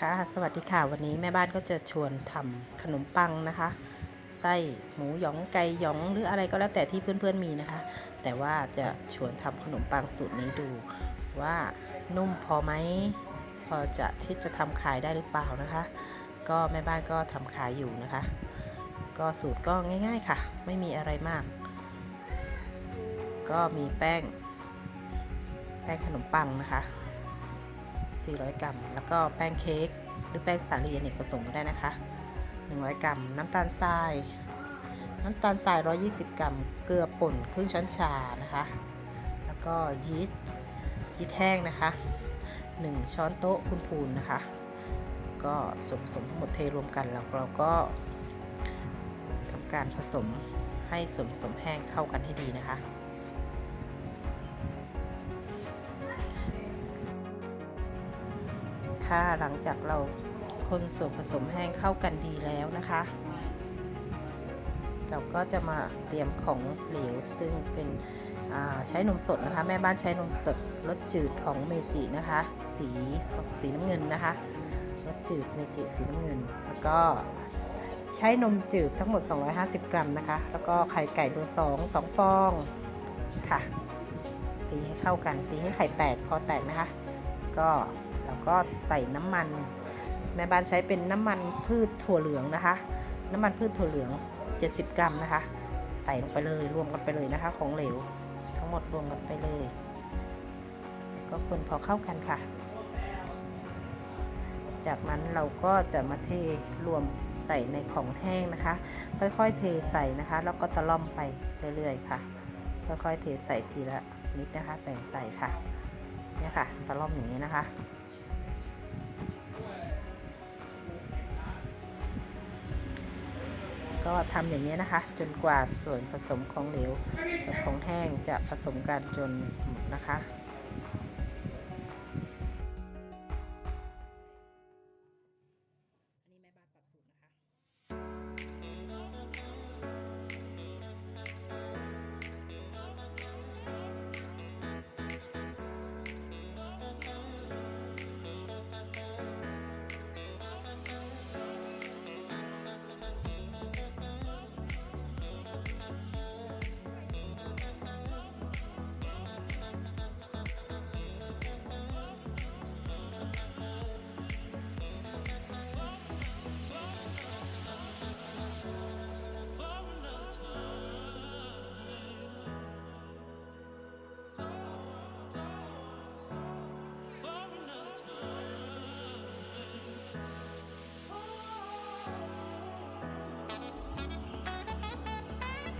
ค่ะ สวัสดีค่ะ วันนี้แม่บ้านก็จะชวนทำขนมปังนะคะ ไส้หมูหยองไก่หยองหรืออะไรก็แล้วแต่ที่เพื่อนๆมีนะคะ แต่ว่าจะชวนทำขนมปังสูตรนี้ดูว่านุ่มพอไหมพอจะที่จะทำขายได้หรือเปล่านะคะ ก็แม่บ้านก็ทำขายอยู่นะคะ ก็สูตรก็ง่าย ๆค่ะ ไม่มีอะไรมาก ก็มีแป้ง แป้งขนมปังนะคะ 400 กรัม แล้วก็แป้งเค้กหรือแป้งสาลีอเนกประสงค์ก็ได้นะคะ 100 กรัม น้ำตาลทราย น้ำตาลทราย 120 กรัม เกลือป่นครึ่งช้อนชานะคะ แล้วก็ยีสต์ยีสต์แห้งนะคะ 1 ช้อนโต๊ะคุณพูนนะคะ ก็ส่วนผสมทั้งหมดเทรวมกันแล้วเราก็ทำการผสมให้ส่วนผสมแห้งเข้ากันให้ดีนะคะ ค่ะ หลังจากเราคนส่วนผสมแห้งเข้ากันดีแล้วนะคะ เราก็จะมาเตรียมของเหลวซึ่งเป็นใช้นมสดนะคะ แม่บ้านใช้นมสดรสจืดของเมจินะคะ สีสีน้ำเงินนะคะรสจืดเมจิสีน้ำเงิน แล้วก็ใช้นมจืดทั้งหมด 250 กรัมนะคะ แล้วก็ไข่ไก่เบอร์2 2 ฟองค่ะ ตีให้เข้ากัน ตีให้ไข่แตกพอแตกนะคะ ก็ แล้วก็ใส่น้ำมัน แม่บ้านใช้เป็นน้ำมันพืชถั่วเหลืองนะคะ น้ำมันพืชถั่วเหลือง 70 กรัมนะคะ ใส่ลงไปเลยรวมกันไปเลยนะคะ ของเหลว ทั้งหมดรวมกันไปเลยแล้วก็คนพอเข้ากันค่ะ จากนั้นเราก็จะมาเทรวมใส่ในของแห้งนะคะ ค่อยๆเทใส่นะคะ แล้วก็ตะล่อมไปเรื่อยๆค่ะ ค่อยๆเทใส่ทีละนิดนะคะแบ่งใส่ค่ะเนี่ยค่ะตะล่อมอย่างนี้นะคะ ก็ทำอย่างนี้นะคะ จนกว่าส่วนผสมของเหลวกับของแห้งจะผสมกันจนหมดนะคะ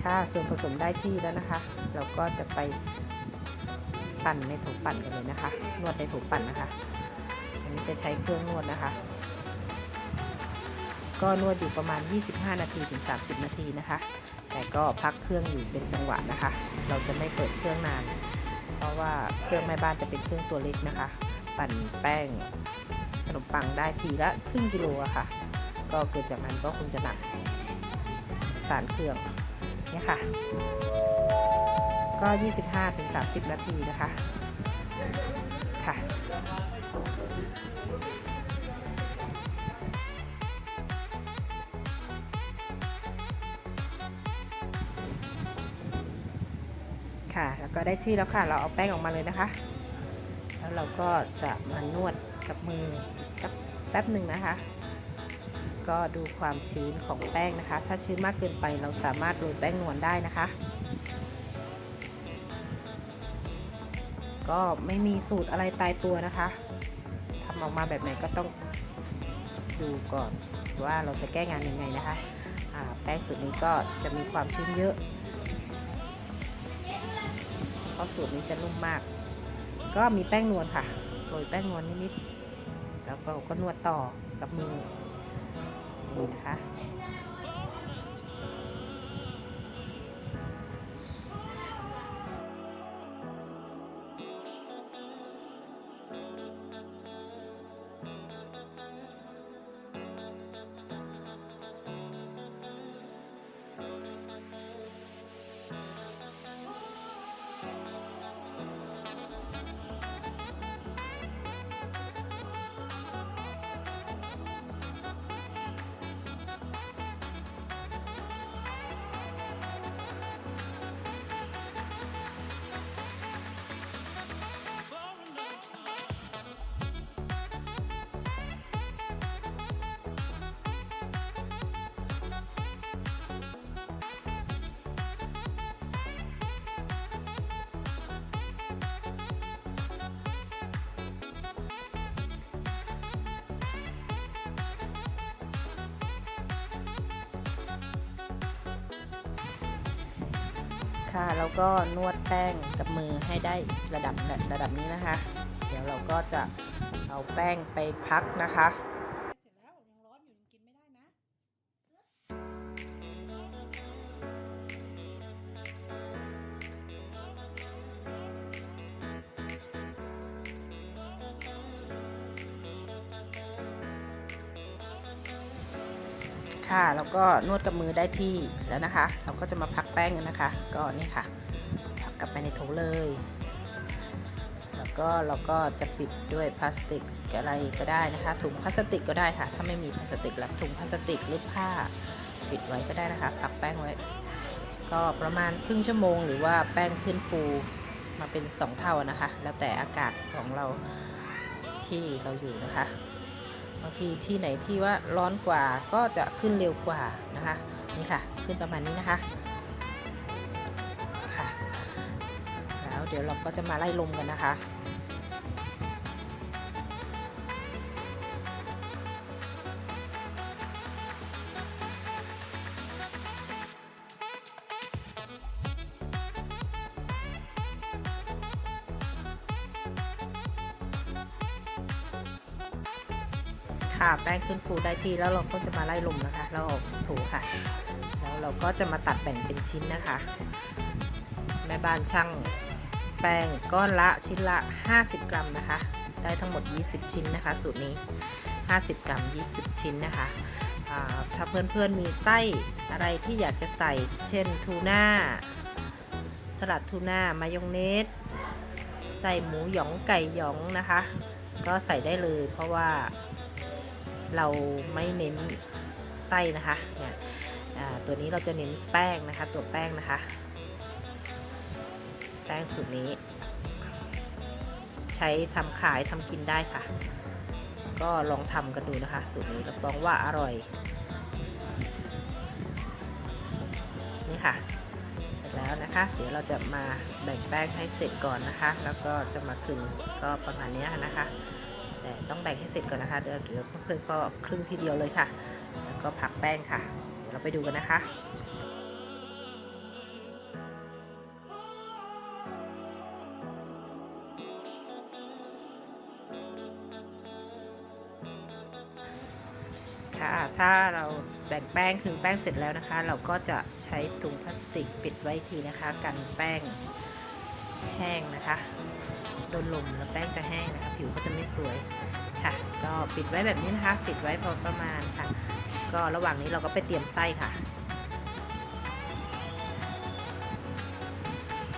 ค่ะส่วนผสมได้ที่แล้วนะคะ เราก็จะไปปั่นในโถปั่นกันเลยนะคะ นวดในโถปั่นนะคะอันนี้จะใช้เครื่องนวดนะคะ ก็นวดอยู่ประมาณ 25 นาทีถึง 30 นาทีนะคะ แต่ก็พักเครื่องอยู่เป็นจังหวะนะคะ เราจะไม่เปิดเครื่องนาน เพราะว่าเครื่องแม่บ้านจะเป็นเครื่องตัวเล็กนะคะ ปั่นแป้งขนมปังได้ทีละครึ่งกิโลอะค่ะ ก็เกิดจากนั้นก็คงจะหนักสารเครื่อง นี่ยค่ะ ก็ 25-30 นาทีนะคะ ค่ะ ค่ะ แล้วก็ได้ที่แล้วค่ะ เราเอาแป้งออกมาเลยนะคะ แล้วเราก็จะมานวดกับมือสักแป๊บหนึ่งนะคะ ก็ดูความชื้นของแป้งนะคะ ถ้าชื้นมากเกินไปเราสามารถโรยแป้งนวลได้นะคะ ก็ไม่มีสูตรอะไรตายตัวนะคะทำออกมาแบบไหนก็ต้องดูก่อนว่าเราจะแก้งานยังไงนะคะแป้งสูตรนี้ก็จะมีความชื้นเยอะเพราะสูตรนี้จะนุ่มมาก ก็มีแป้งนวลค่ะโรยแป้งนวลนิดๆแล้วเราก็นวดต่อกับมือ นะคะ ค่ะ แล้วก็นวดแป้งกับมือให้ได้ระดับระดับนี้นะคะ เดี๋ยวเราก็จะเอาแป้งไปพักนะคะ ค่ะ แล้วก็นวดกับมือได้ที่แล้วนะคะ เราก็จะมาพักแป้งกันนะคะ ก็นี่ค่ะ พักกลับไปในโถเลย แล้วก็เราก็จะปิดด้วยพลาสติกอะไรก็ได้นะคะ ถุงพลาสติกก็ได้ค่ะ ถ้าไม่มีพลาสติกแล้วถุงพลาสติกหรือผ้าปิดไว้ก็ได้นะคะ พักแป้งไว้ ก็ประมาณครึ่งชั่วโมง หรือว่าแป้งขึ้นฟูมาเป็น 2 เท่านะคะ แล้วแต่อากาศของเราที่เราอยู่นะคะางทีที่ไหนที่ว่าร้อนกว่าก็จะขึ้นเร็วกว่านะคะนี่ค่ะขึ้นประมาณนี้นะคะค่ะแล้วเดี๋ยวเราก็จะมาไล่ลมกันนะคะ ค่ะ แป้งขึ้นฟูได้ที่แล้วเราก็จะมาไล่ลมนะคะ เราออกจากโถูค่ะ แล้วเราก็จะมาตัดแบ่งเป็นชิ้นนะคะ แม่บ้านช่างแป้งก้อนละชิ้นละ 50 กรัมนะคะ ได้ทั้งหมด 20 ชิ้นนะคะ สูตรนี้ 50 กรัม 20 ชิ้นนะคะอ่าถ้าเพื่อนๆมีไส้อะไรที่อยากจะใส่ เช่นทูน่า สลัดทูน่ามายองเนส ใส่หมูหยองไก่หยองนะคะ ก็ใส่ได้เลยเพราะว่า เราไม่เน้นไส้นะคะเนี่ยตัวนี้เราจะเน้นแป้งนะคะ ตัวแป้งนะคะ แป้งสูตรนี้ ใช้ทำขายทำกินได้ค่ะ ก็ลองทำกันดูนะคะ สูตรนี้รับรองว่าอร่อย นี่ค่ะ เสร็จแล้วนะคะ เดี๋ยวเราจะมาแบ่งแป้งให้เสร็จก่อนนะคะ แล้วก็จะมาคึงก็ประมาณนี้นะคะ แต่ต้องแบ่งให้เสร็จก่อนนะคะ เดี๋ยวเดี๋ยวเพื่อนก็ครึ่งทีเดียวเลยค่ะ แล้วก็พักแป้งค่ะ เดี๋ยวเราไปดูกันนะคะค่ะถ้าเราแบ่งแป้งครึ่งแป้งเสร็จแล้วนะคะ เราก็จะใช้ถุงพลาสติกปิดไว้ทีนะคะ กันแป้ง แห้งนะคะ โดนลมแล้วแป้งจะแห้งนะคะ ผิวก็จะไม่สวยค่ะ ก็ปิดไว้แบบนี้นะคะ ปิดไว้พอประมาณค่ะ ก็ระหว่างนี้เราก็ไปเตรียมไส้ค่ะ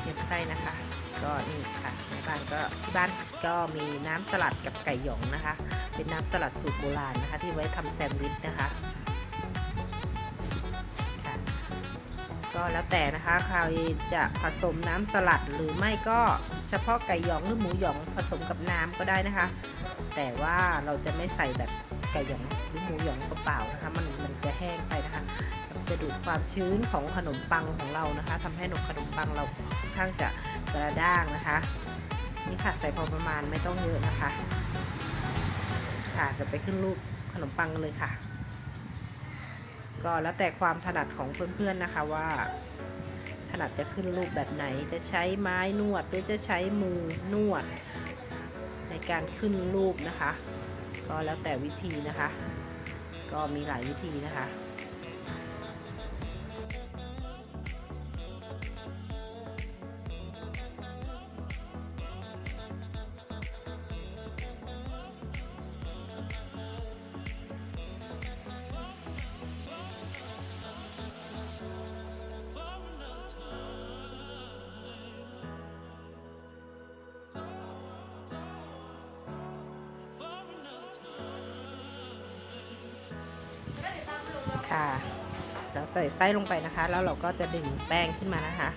เตรียมไส้นะคะ ก็นี่ค่ะในบ้านก็ที่บ้านก็มีน้ำสลัดกับไก่หยองนะคะ เป็นน้ำสลัดสูตรโบราณนะคะ ที่ไว้ทำแซนด์วิชนะคะ ก็แล้วแต่นะคะใครจะผสมน้ำสลัดหรือไม่ก็เฉพาะไก่หยองหรือหมูหยองผสมกับน้ำก็ได้นะคะ แต่ว่าเราจะไม่ใส่แบบไก่หยองหรือหมูหยองเปล่าๆนะคะ มันมันจะแห้งไปนะคะจะดูดความชื้นของขนมปังของเรานะคะทำให้ขนมขนมปังเราค่อนข้างจะกระด้างนะคะ นี่ค่ะใส่พอประมาณไม่ต้องเยอะนะคะ ค่ะจะไปขึ้นรูปขนมปังกันเลยค่ะ ก็แล้วแต่ความถนัดของเพื่อนๆนะคะว่า ถนัดจะขึ้นรูปแบบไหนจะใช้ไม้นวดหรือจะใช้มือนวด ในการขึ้นรูปนะคะ ก็แล้วแต่วิธีนะคะ ก็มีหลายวิธีนะคะ ส่ไส้ลงไปนะคะ แล้วเราก็จะดึงแป้งขึ้นมานะคะ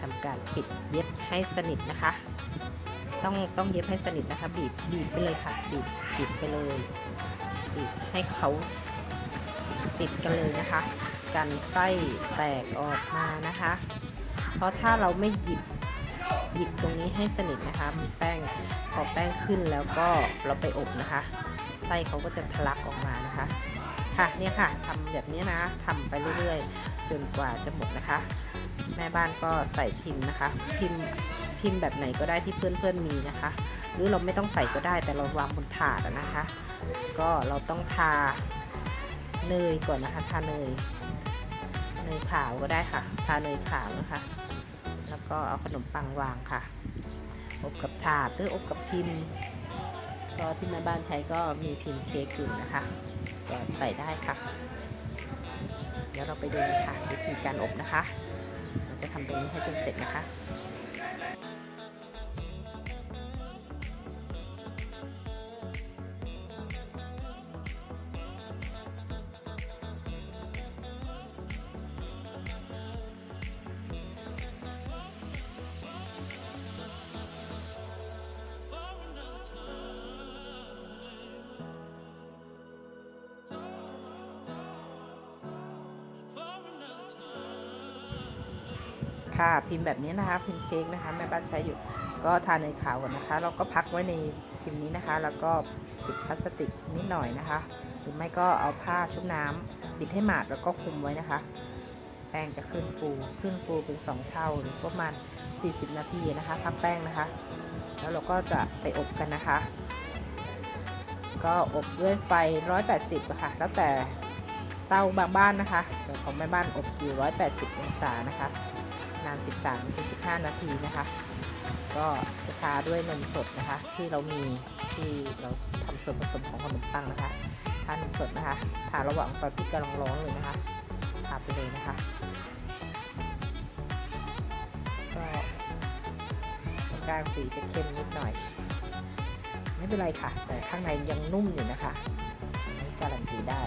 ทำการปิดเย็บให้สนิทนะคะ ต้องต้องเย็บให้สนิทนะคะ บีบบีบไปเลยค่ะ บีบบีบไปเลยบีบให้เขาติดกันเลยนะคะ กันไส้แตกออกมานะคะ เพราะถ้าเราไม่หยิบหยิบตรงนี้ให้สนิทนะคะมีแป้งพอแป้งขึ้นแล้วก็เราไปอบนะคะ ไส้เขาก็จะทะลักออกมานะคะ ค่ะเนี่ยค่ะทำแบบนี้นะทำไปเรื่อยๆ จนกว่าจะหมดนะคะ แม่บ้านก็ใส่พิมพ์นะคะ พิมพ์พิมพ์แบบไหนก็ได้ที่เพื่อนๆมีนะคะ หรือเราไม่ต้องใส่ก็ได้แต่เราวางบนถาดนะคะ ก็เราต้องทาเนยก่อนนะคะ ทาเนยเนยขาวก็ได้ค่ะ ทาเนยขาวนะคะ แล้วก็เอาขนมปังวางค่ะ อบกับถาดหรืออบกับพิมพ์ก็ที่แม่บ้านใช้ก็มีพิมพ์เค้กอยู่นะคะ ก็ใส่ได้ค่ะ เดี๋ยวเราไปดูค่ะ วิธีการอบนะคะ เราจะทำตรงนี้ให้จนเสร็จนะคะ ค่ะ พิมพ์แบบนี้นะคะ พิมพ์เค้กนะคะแม่บ้านใช้อยู่ ก็ทาเนขาวก่อนนะคะ เราก็พักไว้ในพิมพ์นี้นะคะ แล้วก็ปิดพลาสติกนิดหน่อยนะคะ หรือไม่ก็เอาผ้าชุบน้ำปิดให้หมาดแล้วก็คลุมไว้นะคะ แป้งจะขึ้นฟูขึ้นฟูเป็น 2 เท่าหรือประมาณ 40 นาทีนะคะพักแป้งนะคะ แล้วเราก็จะไปอบกันนะคะ ก็อบด้วยไฟ 180อะค่ะแล้วแต่เตาบางบ้านนะคะแต่ของแม่บ้านอบอยู่ 180 องศานะคะ นาน 13-15 นาทีนะคะ ก็จะทาด้วยนมสดนะคะ ที่เรามีที่เราทำส่วนผสมของขนมปังนะคะทานมสดนะคะทาระหว่างตอนที่กำลังร้อนเลยนะคะทาไปเลยนะคะก็กลางสีจะเข้มนิดหน่อย ไม่เป็นไรค่ะ แต่ข้างในยังนุ่มอยู่นะคะนนี้การันตีได้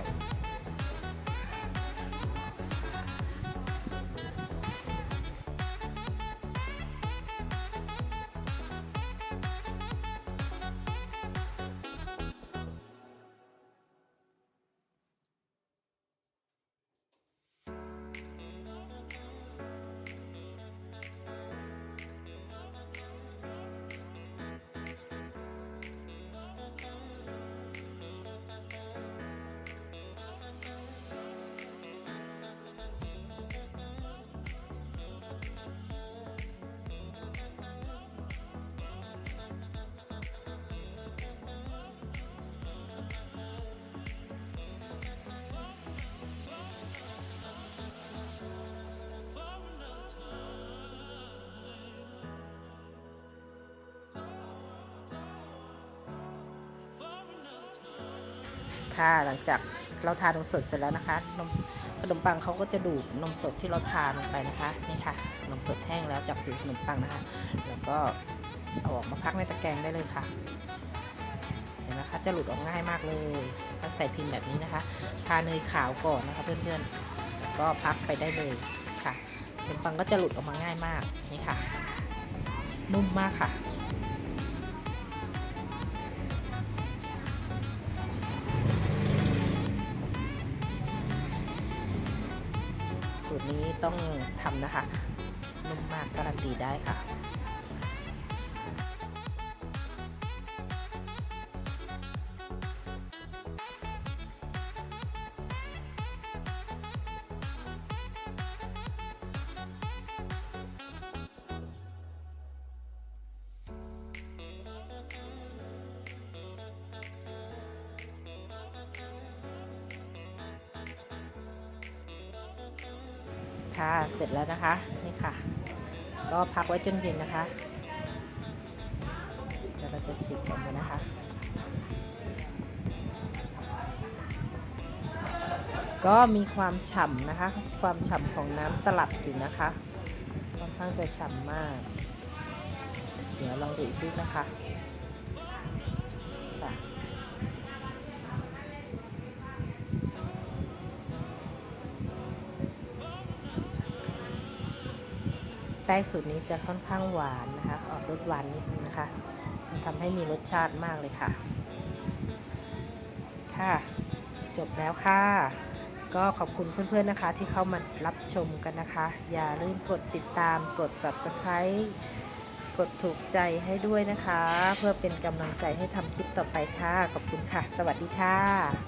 ค่ะ หลังจากเราทานนมสดเสร็จแล้วนะคะนมขนมปังเขาก็จะดูดนมสดที่เราทานลงไปนะคะนี่ค่ะนมสดแห้งแล้วจากผิวขนมปังนะคะ แล้วก็เอาออกมาพักในตะแกรงได้เลยค่ะเห็นไหมคะจะหลุดออกง่ายมากเลยถ้าใส่พิมพ์แบบนี้นะคะ ทาเนยขาวก่อนนะคะเพื่อนๆแล้วก็พักไปได้เลยค่ะขนมปังก็จะหลุดออกมาง่ายมากนี่ค่ะ นุ่มมากค่ะ สูตรนี้ต้องทำนะคะนุ่มมากการันตีได้ค่ะ ค่ะ เสร็จแล้วนะคะ นี่ค่ะ ก็พักไว้จนเย็นนะคะเดี๋ยวเราจะฉีกออกมานะคะก็มีความฉ่ำนะคะ ความฉ่ำของน้ำสลัดอยู่นะคะ ค่อนข้างจะฉ่ำมาก เดี๋ยวลองดูอีกนิดนะคะ แป้งสูตรนี้จะค่อนข้างหวานนะคะ ออกรสหวานนิดนึงนะคะ จะทำให้มีรสชาติมากเลยค่ะ ค่ะ จบแล้วค่ะ ก็ขอบคุณเพื่อนๆนะคะ ที่เข้ามารับชมกันนะคะ อย่าลืมกดติดตามกด subscribe กดถูกใจให้ด้วยนะคะ เพื่อเป็นกำลังใจให้ทำคลิปต่อไปค่ะ ขอบคุณค่ะ สวัสดีค่ะ